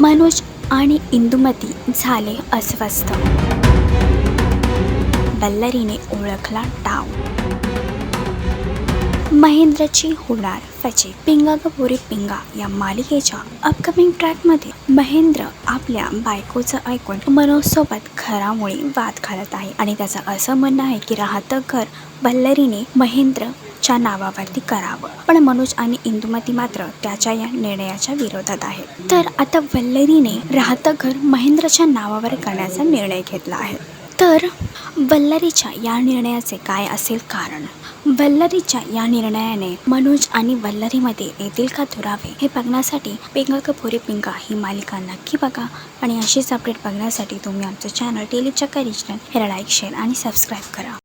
मनोज आणि इंदुमती झाले अस्वस्थ. बल्लरीने ओळखला डाव. महेंद्रची होणार फचे पिंगा ग पिंगा या मालिकेच्या अपकमिंग ट्रॅकमध्ये महेंद्र आपल्या बायकोचं ऐकून मनोजसोबत घरामुळे वाद घालत आहे. आणि त्याचं असं म्हणणं आहे की राहतं घर बल्लरीने महेंद्र च्या नावावरती करावं. पण मनोज आणि इंदुमती मात्र त्याच्या या निर्णयाच्या विरोधात आहे तर आता वल्लरीने राहतं घर महेंद्रच्या नावावर करण्याचा निर्णय घेतला आहे. तर वल्लरीच्या या निर्णयाचे काय असेल कारण? वल्लरीच्या या निर्णयाने मनोज आणि वल्लरीमध्ये येतील का दुरावे हे बघण्यासाठी पिंगा कपोरी पिंगा ही मालिका नक्की बघा. आणि अशीच अपडेट बघण्यासाठी तुम्ही आमचं चॅनल टेलीचक्का रिजनल हे लाईक शेअर आणि सबस्क्राईब करा.